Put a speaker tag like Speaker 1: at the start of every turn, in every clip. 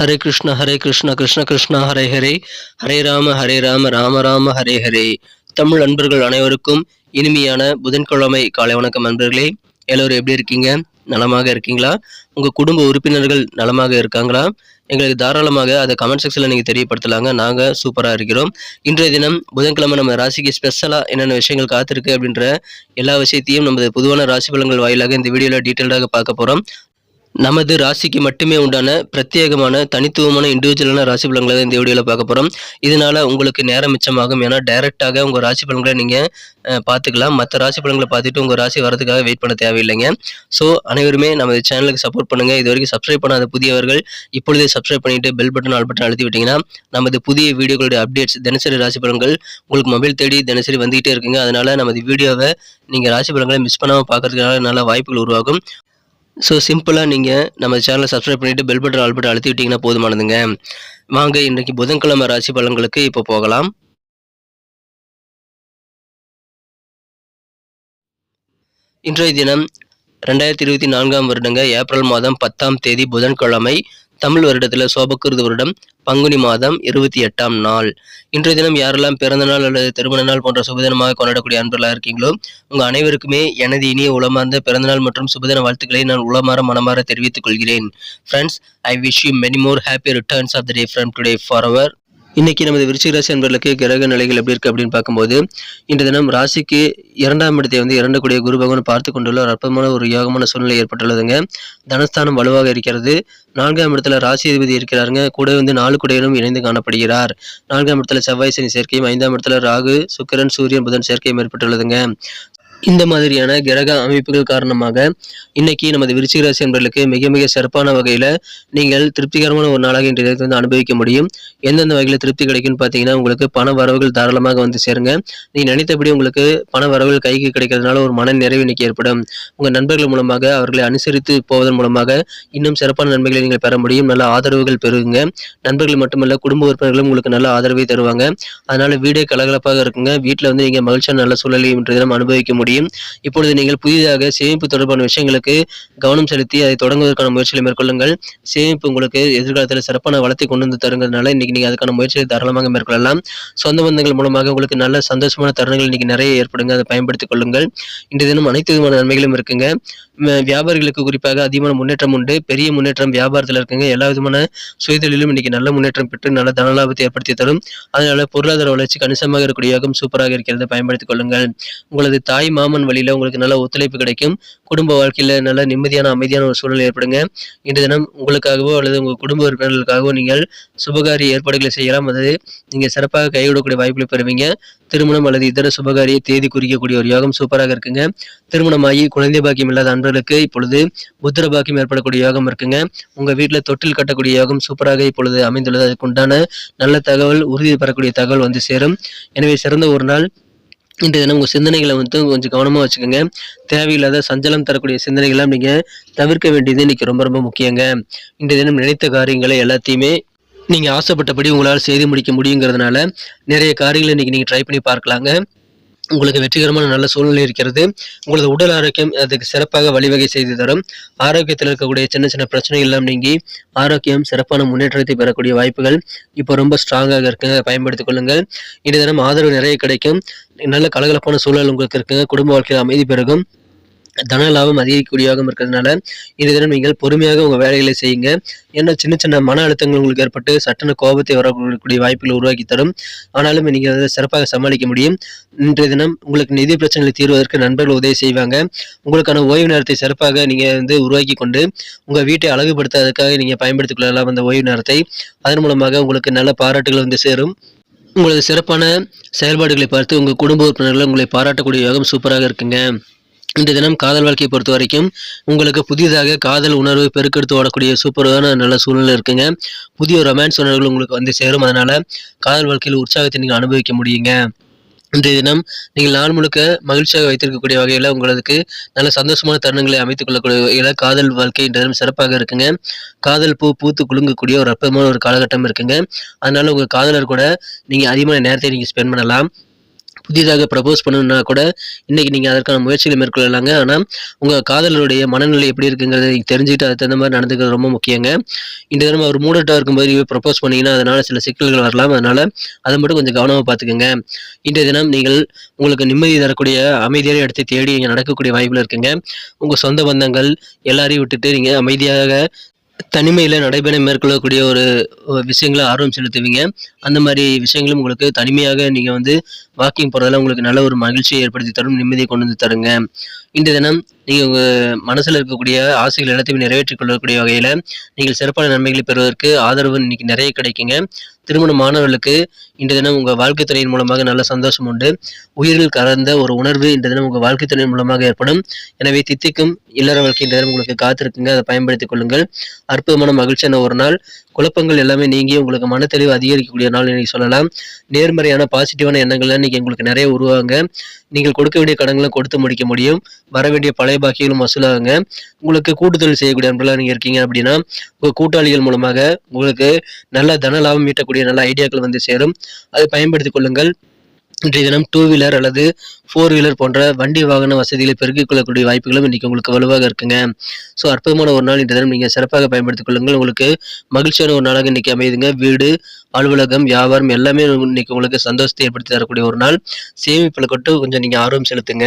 Speaker 1: ஹரே கிருஷ்ண ஹரே கிருஷ்ண கிருஷ்ண கிருஷ்ண ஹரே ஹரே. ஹரே ராம ஹரே ராம ராம ராம ஹரே ஹரே. தமிழ் அன்பர்கள் அனைவருக்கும் இனிமையான புதன்கிழமை காலை வணக்கம் நண்பர்களே. எல்லோரும் எப்படி இருக்கீங்க? நலமாக இருக்கீங்களா? உங்கள் குடும்ப உறுப்பினர்கள் நலமாக இருக்காங்களா? எங்களுக்கு தாராளமாக அதை கமெண்ட் செக்ஷனில் நீங்கள் தெரியப்படுத்தலாங்க. நாங்கள் சூப்பராக இருக்கிறோம். இன்றைய தினம் புதன்கிழமை நம்ம ராசிக்கு ஸ்பெஷலாக என்னென்ன விஷயங்கள் காத்திருக்கு அப்படின்ற எல்லா விஷயத்தையும் நமது பொதுவான ராசி பலன்கள் வாயிலாக இந்த வீடியோவில் டீட்டெயில்டாக பார்க்க போகிறோம் நமது ராசிக்கு மட்டுமே உண்டான பிரத்யேகமான தனித்துவமான இண்டிவிஜுவலான ராசி பலன்களை தான் இந்த வீடியோவில் பார்க்க போகிறோம் இதனால் உங்களுக்கு நேரம் மிச்சமாகும். ஏன்னா டைரெக்டாக உங்கள் ராசி பலன்களை நீங்கள் பார்த்துக்கலாம். மற்ற ராசி பலன்களை பார்த்துட்டு உங்கள் ராசி வரதுக்காக வெயிட் பண்ண தேவையில்லைங்க. ஸோ அனைவருமே நமது சேனலுக்கு சப்போர்ட் பண்ணுங்கள் இது வரைக்கும் சப்ஸ்கிரைப் பண்ணாத புதியவர்கள் இப்பொழுதே சப்ஸ்கிரைப் பண்ணிவிட்டு பெல் பட்டன் ஆல் பட்டன் அழுத்தி விட்டிங்கன்னா நமது புதிய வீடியோகளுடைய அப்டேட்ஸ் தினசரி ராசி பலன்கள் உங்களுக்கு மொபைல் தேடி தினசரி வந்துகிட்டே இருக்குங்க. அதனால நமது வீடியோவை நீங்கள் ராசி பலன்களை மிஸ் பண்ணாமல் பார்க்கறதுக்கான நல்ல வாய்ப்புகள் உருவாகும். ஸோ சிம்பிளாக நீங்கள் நம்ம சேனலை சப்ஸ்கிரைப் பண்ணிவிட்டு பெல் பட்டன் ஆல் பட்டன் அழுத்தி விட்டிங்கன்னா போதுமானதுங்க. வாங்க இன்றைக்கி புதன்கிழமை ராசி பலன்களுக்கு இப்போ போகலாம். இன்றைய தினம் ரெண்டாயிரத்தி இருபத்தி நான்காம் வருடங்க ஏப்ரல் மாதம் பத்தாம் தேதி புதன்கிழமை தமிழ் வருடத்தில் சோபக்கிருது வருடம். பங்குனி மாதம் இருபத்தி எட்டாம் நாள். இன்றைய தினம் யாரெல்லாம் பிறந்த நாள் அல்லது திருமண நாள் போன்ற சுபதினமாக கொண்டாடக்கூடிய அன்பர்களாக இருக்கீங்களோ உங்கள் அனைவருக்குமே எனது இனிய உளமார்ந்த பிறந்தநாள் மற்றும் சுபதின வாழ்த்துக்களை நான் உளமாற மனமாற தெரிவித்துக் கொள்கிறேன். Friends I wish you many more happy returns of the day from today for our இன்னைக்கு நமது விருச்சிக ராசி அன்பர்களுக்கு கிரக நிலைகள் எப்படி இருக்கு அப்படின்னு பார்க்கும்போது இன்று தினம் ராசிக்கு இரண்டாம் இடத்தை வந்து இரண்டக்கூடிய குரு பகவான் பார்த்து கொண்டுள்ள ஒரு அற்புதமான ஒரு யோகமான சூழ்நிலை ஏற்பட்டுள்ளதுங்க. தனஸ்தானம் வலுவாக இருக்கிறது. நான்காம் இடத்துல ராசி அதிபதி இருக்கிறாருங்க. கூட வந்து நாலு குடையிலும் இணைந்து காணப்படுகிறார். நான்காம் இடத்துல செவ்வாய் சனி சேர்க்கையும் ஐந்தாம் இடத்துல ராகு சுக்கிரன் சூரியன் புதன் சேர்க்கையும் ஏற்பட்டுள்ளதுங்க. இந்த மாதிரியான கிரக அமைப்புகள் காரணமாக இன்னைக்கு நமது விருச்சிக ராசி என்பர்களுக்கு மிக மிக சிறப்பான வகையில நீங்கள் திருப்திகரமான ஒரு நாளாக இன்றைய தினத்தை வந்து அனுபவிக்க முடியும். எந்தெந்த வகையில் திருப்தி கிடைக்கும்னு பார்த்தீங்கன்னா உங்களுக்கு பண வரவுகள் தாராளமாக வந்து சேருங்க. நீ நினைத்தபடி உங்களுக்கு பண வரவுகள் கைக்கு கிடைக்கிறதுனால ஒரு மன நிறைவு இன்னைக்கு ஏற்படும். உங்கள் நண்பர்கள் மூலமாக அவர்களை அனுசரித்து போவதன் மூலமாக இன்னும் சிறப்பான நன்மைகளை நீங்கள் பெற முடியும். நல்ல ஆதரவுகள் பெறுங்க. நண்பர்கள் மட்டுமல்ல குடும்ப உறுப்பினர்களும் உங்களுக்கு நல்ல ஆதரவை தருவாங்க. அதனால வீடே கலகலப்பாக இருக்குங்க. வீட்டில் வந்து நீங்கள் மகிழ்ச்சியான நல்ல சூழலையும் இன்றைய தினம் அனுபவிக்க முடியும். இப்பொழுது நீங்கள் புதிதாக சேமிப்பு தொடர்பான விஷயங்களுக்கு கவனம் செலுத்தி அதை தொடங்குவதற்கான முயற்சிகளை மேற்கொள்ளுங்கள். சேமிப்பு உங்களுக்கு எதிர்காலத்தில் சிறப்பான வளத்தை கொண்டு வந்து தருங்கிறதுனால இன்னைக்கு நீங்கள் அதுக்கான முயற்சிகளை தாராளமாக மேற்கொள்ளலாம். சொந்த பந்தங்கள் மூலமாக உங்களுக்கு நல்ல சந்தோஷமான தருணங்கள் இன்னைக்கு நிறைய ஏற்படுங்க. அதை பயன்படுத்திக் கொள்ளுங்கள். இன்றைய தினம் அனைத்து விதமான நன்மைகளும் இருக்குங்க. வியாபாரிகளுக்கு குறிப்பாக அதிகமான முன்னேற்றம் உண்டு. பெரிய முன்னேற்றம் வியாபாரத்தில் இருக்குங்க. எல்லா விதமான சுயதொழிலும் இன்னைக்கு நல்ல முன்னேற்றம் பெற்று நல்ல தனலாபத்தை ஏற்படுத்தி தரும். அதனால பொருளாதார வளர்ச்சி கணிசமாக இருக்கக்கூடிய யோகம் சூப்பராக இருக்கிறது பயன்படுத்திக் கொள்ளுங்கள். உங்களது தாய் மாமன் வழியில உங்களுக்கு நல்ல ஒத்துழைப்பு கிடைக்கும். குடும்ப வாழ்க்கையில நல்ல நிம்மதியான அமைதியான ஒரு சூழல் ஏற்படுங்க. இன்று தினம் உங்களுக்காகவோ அல்லது உங்கள் குடும்ப உறுப்பினர்களுக்காகவோ நீங்கள் சுபகாரிய ஏற்பாடுகளை செய்யலாம். அதாவது நீங்க சிறப்பாக கைவிடக்கூடிய வாய்ப்புகளை பெறுவீங்க. திருமணம் அல்லது இதர சுபகாரிய தேதி குறிக்கக்கூடிய ஒரு யோகம் சூப்பராக இருக்குங்க. திருமணமாகி குழந்தை பாக்கியம் இல்லாத அன்பர்களுக்கு இப்பொழுது புத்திர பாக்கியம் ஏற்படக்கூடிய யோகம் இருக்குங்க. உங்க வீட்டில் தொட்டில் கட்டக்கூடிய யோகம் சூப்பராக இப்பொழுது அமைந்துள்ளது. அதுக்கு உண்டான நல்ல தகவல் உறுதி பெறக்கூடிய தகவல் வந்து சேரும். எனவே சிறந்த ஒரு நாள் இன்றைய தினம் உங்கள் சிந்தனைகளை வந்து கொஞ்சம் கவனமாக வச்சுக்கோங்க. தேவையில்லாத சஞ்சலம் தரக்கூடிய சிந்தனைகள்லாம் நீங்கள் தவிர்க்க வேண்டியது இன்றைக்கி ரொம்ப ரொம்ப முக்கியங்க. இன்றைய தினம் நினைத்த காரியங்களை எல்லாத்தையுமே நீங்கள் ஆசைப்பட்டபடி உங்களால் செய்து முடிக்க முடியுங்கிறதுனால நிறைய காரியங்களை இன்றைக்கி நீங்கள் ட்ரை பண்ணி பார்க்கலாங்க. உங்களுக்கு வெற்றிகரமான நல்ல சூழ்நிலை இருக்கிறது. உங்களது உடல் ஆரோக்கியம் அதுக்கு சிறப்பாக வழிவகை செய்து தரும். ஆரோக்கியத்தில் இருக்கக்கூடிய சின்ன சின்ன பிரச்சனைகள் எல்லாம் நீங்கி ஆரோக்கியம் சிறப்பான முன்னேற்றத்தை பெறக்கூடிய வாய்ப்புகள் இப்போ ரொம்ப ஸ்ட்ராங்காக இருக்குங்க பயன்படுத்திக் கொள்ளுங்கள். இந்த தினம் ஆதரவு நிறைய கிடைக்கும். நல்ல கலகலப்பான சூழல் உங்களுக்கு இருக்குங்க குடும்ப வாழ்க்கையில் அமைதி பெருகும். தன லாபம் அதிகக்கூடியவாகவும் இருக்கிறதுனால இது தினம் நீங்கள் பொறுமையாக உங்கள் வேலைகளை செய்யுங்க. ஏன்னா சின்ன சின்ன மன அழுத்தங்கள் உங்களுக்கு ஏற்பட்டு சட்டன கோபத்தை வரக்கூடிய வாய்ப்புகளை உருவாக்கி தரும். ஆனாலும் நீங்கள் அதை சிறப்பாக சமாளிக்க முடியும். இன்றைய தினம் உங்களுக்கு நிதி பிரச்சனைகளை தீர்வதற்கு நண்பர்கள் உதவி செய்வாங்க. உங்களுக்கான ஓய்வு நேரத்தை சிறப்பாக நீங்கள் வந்து உருவாக்கி கொண்டு உங்கள் வீட்டை அழகுபடுத்துவதற்காக நீங்கள் பயன்படுத்திக் கொள்ளலாம் அந்த ஓய்வு நேரத்தை. அதன் மூலமாக உங்களுக்கு நல்ல பாராட்டுகள் வந்து சேரும். உங்களது சிறப்பான செயல்பாடுகளை பார்த்து உங்கள் குடும்ப உறுப்பினர்கள் உங்களை பாராட்டக்கூடிய யோகம் சூப்பராக இருக்குங்க. இந்த தினம் காதல் வாழ்க்கையை பொறுத்த வரைக்கும் உங்களுக்கு புதிதாக காதல் உணர்வு பெருக்கெடுத்து ஓடக்கூடிய சூப்பரான நல்ல சூழ்நிலை இருக்குங்க. புதிய ரொமான்ஸ் உணர்வுகள் உங்களுக்கு வந்து சேரும். அதனால் காதல் வாழ்க்கையில் உற்சாகத்தை நீங்கள் அனுபவிக்க முடியுங்க. இந்த தினம் நீங்கள் நாள் முழுக்க மகிழ்ச்சியாக வைத்திருக்கக்கூடிய வகையில் உங்களுக்கு நல்ல சந்தோஷமான தருணங்களை அமைத்துக் கொள்ளக்கூடிய வகையில் காதல் வாழ்க்கை தினம் சிறப்பாக இருக்குங்க. காதல் பூ பூத்து குலுங்கக்கூடிய ஒரு அற்புதமான ஒரு காலகட்டம் இருக்குங்க. அதனால உங்கள் காதலர் கூட நீங்கள் அதிகமான நேரத்தை நீங்கள் ஸ்பெண்ட் பண்ணலாம். புதிதாக ப்ரப்போஸ் பண்ணணும்னா கூட இன்றைக்கி நீங்கள் அதற்கான முயற்சிகளை மேற்கொள்ளலாங்க. ஆனால் உங்கள் காதலருடைய மனநிலை எப்படி இருக்குங்கிறத தெரிஞ்சுக்கிட்டு அதுக்கு தகுந்த மாதிரி நடந்துக்கிறது ரொம்ப முக்கியங்க. இந்த தினம் அவர் மூடட்டாக இருக்கும்போது ப்ரப்போஸ் பண்ணிங்கன்னா அதனால் சில சிக்கல்கள் வரலாம். அதனால் அதை மட்டும் கொஞ்சம் கவனமாக பார்த்துக்கோங்க. இன்றைய தினம் நீங்கள் உங்களுக்கு நிம்மதி தரக்கூடிய அமைதியான இடத்தை தேடி இங்கே நடக்கக்கூடிய வாய்ப்பில் இருக்குங்க. உங்கள் சொந்த பந்தங்கள் எல்லாரையும் விட்டுட்டு நீங்கள் அமைதியாக தனிமையில் நடைபெற மேற்கொள்ளக்கூடிய ஒரு விஷயங்களை ஆர்வம் செலுத்துவீங்க. அந்த மாதிரி விஷயங்களும் உங்களுக்கு தனிமையாக நீங்கள் வந்து வாக்கிங் போகிறதால உங்களுக்கு நல்ல ஒரு மகிழ்ச்சியை ஏற்படுத்தி தரும் நிம்மதியை கொண்டு வந்து தருங்க. இந்த தினம் நீங்கள் உங்கள் மனசில் இருக்கக்கூடிய ஆசைகள் எல்லாத்தையும் நிறைவேற்றிக் கொள்ளக்கூடிய வகையில் நீங்கள் சிறப்பான நன்மைகளை பெறுவதற்கு ஆதரவு இன்னைக்கு நிறைய கிடைக்குங்க. திருமண மாணவர்களுக்கு இந்த தினம் உங்கள் வாழ்க்கை துறையின் மூலமாக நல்ல சந்தோஷம் உண்டு. உயிரில் கலந்த ஒரு உணர்வு இந்த தினம் உங்கள் வாழ்க்கை துறையின் மூலமாக ஏற்படும். எனவே தித்திக்கும் இல்லற வாழ்க்கை இந்த தினம் உங்களுக்கு காத்திருக்குங்க. அதை பயன்படுத்திக் கொள்ளுங்கள். அற்புதமான மகிழ்ச்சியான ஒரு நாள். குழப்பங்கள் எல்லாமே நீங்கி உங்களுக்கு மனத்தெளிவு அதிகரிக்கக்கூடிய நாள் இன்னைக்கு சொல்லலாம். நேர்மறையான பாசிட்டிவான எண்ணங்கள்லாம் இன்னைக்கு உங்களுக்கு நிறைய உருவாங்க நீங்கள் கொடுக்க வேண்டிய கடன்களை கொடுத்து முடிக்க முடியும். வர வேண்டிய பழைய பாக்கிகளும் வசூலாகுங்க. உங்களுக்கு கூட்டுத்தொழில் செய்யக்கூடிய அன்பெல்லாம் நீங்கள் இருக்கீங்க அப்படின்னா உங்கள் கூட்டாளிகள் மூலமாக உங்களுக்கு நல்ல தன லாபம் ஈட்டக்கூடிய நல்ல ஐடியாக்கள் வந்து சேரும். அதை பயன்படுத்திக் கொள்ளுங்கள். இன்றைய தினம் டூ வீலர் அல்லது ஃபோர் வீலர் போன்ற வண்டி வாகன வசதிகளை பெருக்கிக் கொள்ளக்கூடிய வாய்ப்புகளும் இன்றைக்கி உங்களுக்கு வலுவாக இருக்குங்க. ஸோ அற்புதமான ஒரு நாள் இன்றைய தினம் நீங்கள் சிறப்பாக பயன்படுத்திக் கொள்ளுங்கள். உங்களுக்கு மகிழ்ச்சியான ஒரு நாளாக இன்னைக்கு அமையுதுங்க. வீடு அலுவலகம் வியாபாரம் எல்லாமே இன்னைக்கு உங்களுக்கு சந்தோஷத்தை ஏற்படுத்தி தரக்கூடிய ஒரு நாள். சேமிப்பில் கொட்டு கொஞ்சம் நீங்கள் ஆர்வம் செலுத்துங்க.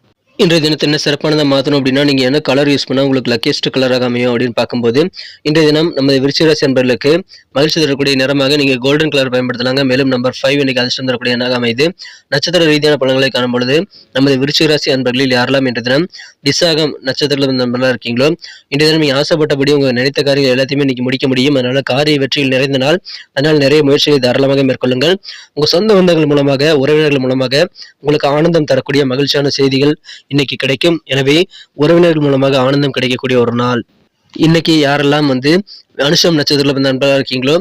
Speaker 1: இன்றைய தினத்தை என்ன சிறப்பானதாக மாற்றணும் அப்படின்னா நீங்கள் என்ன கலர் யூஸ் பண்ணால் உங்களுக்கு லக்கியஸ்ட் கலராக அமையும் அப்படின்னு பார்க்கும்போது இன்றைய தினம் நமது விருச்சிராசி என்பர்களுக்கு மகிழ்ச்சி தரக்கூடிய நிறமாக நீங்கள் கோல்டன் கலர் பயன்படுத்தலாங்க. மேலும் நம்பர் ஃபைவ் இன்னைக்கு அதிர்ஷ்டம் தரக்கூடிய எண்ணாக அமைது நட்சத்திர ரீதியான பலன்களை காணும் பொழுது நமது விருச்சிராசி அன்பர்களில் யாரெல்லாம் இன்றைய தினம் விசாகம் நட்சத்திரத்தில் நண்பர்களாக இருக்கீங்களோ இன்றைய தினம் நீங்கள் ஆசைப்பட்டபடி உங்கள் நினைத்த காரியங்கள் எல்லாத்தையுமே இன்னைக்கு முடிக்க முடியும். அதனால் காரிய வெற்றியில் நிறைந்த நாள். அதனால் நிறைய முயற்சிகளை தாராளமாக மேற்கொள்ளுங்கள். உங்கள் சொந்த பந்தங்கள் மூலமாக உறவினர்கள் மூலமாக உங்களுக்கு ஆனந்தம் தரக்கூடிய மகிழ்ச்சியான செய்திகள் இன்னைக்கு கிடைக்கும். எனவே உறவினர்கள் மூலமாக ஆனந்தம் கிடைக்கக்கூடிய ஒரு நாள். இன்னைக்கு யாரெல்லாம் வந்து அனுஷம் நட்சத்திரத்தில் வந்து நண்பராக இருக்கீங்களோ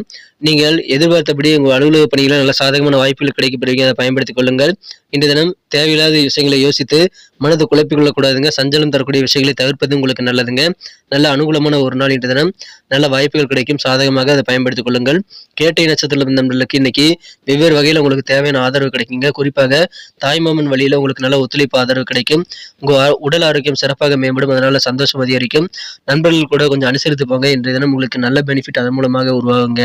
Speaker 1: நீங்கள் எதிர்பார்த்தபடி உங்கள் அலுவலக பணிகளில் நல்ல சாதகமான வாய்ப்புகள் கிடைக்கப்படுவீங்க அதை பயன்படுத்திக் கொள்ளுங்கள். இன்று தினம் தேவையில்லாத விஷயங்களை யோசித்து மனதை குழப்பிக் கொள்ளக்கூடாதுங்க. சஞ்சலம் தரக்கூடிய விஷயங்களை தவிர்ப்பது உங்களுக்கு நல்லதுங்க. நல்ல அனுகூலமான ஒரு நாள் இன்று தினம். நல்ல வாய்ப்புகள் கிடைக்கும். சாதகமாக அதை பயன்படுத்திக் கொள்ளுங்கள். கேட்டை நட்சத்திரத்தில் நண்பர்களுக்கு இன்னைக்கு வெவ்வேறு வகையில் உங்களுக்கு தேவையான ஆதரவு கிடைக்குங்க. குறிப்பாக தாய்மாமன் வழியில் உங்களுக்கு நல்ல ஒத்துழைப்பு ஆதரவு கிடைக்கும். உங்கள் உடல் ஆரோக்கியம் சிறப்பாக மேம்படும். அதனால் சந்தோஷம் அதிகரிக்கும். நண்பர்கள் கூட கொஞ்சம் அனுசரித்து போங்க. இன்றைய தினம் உங்களுக்கு நல்ல பெனிஃபிட் அதன் மூலமாக உருவாகுங்க.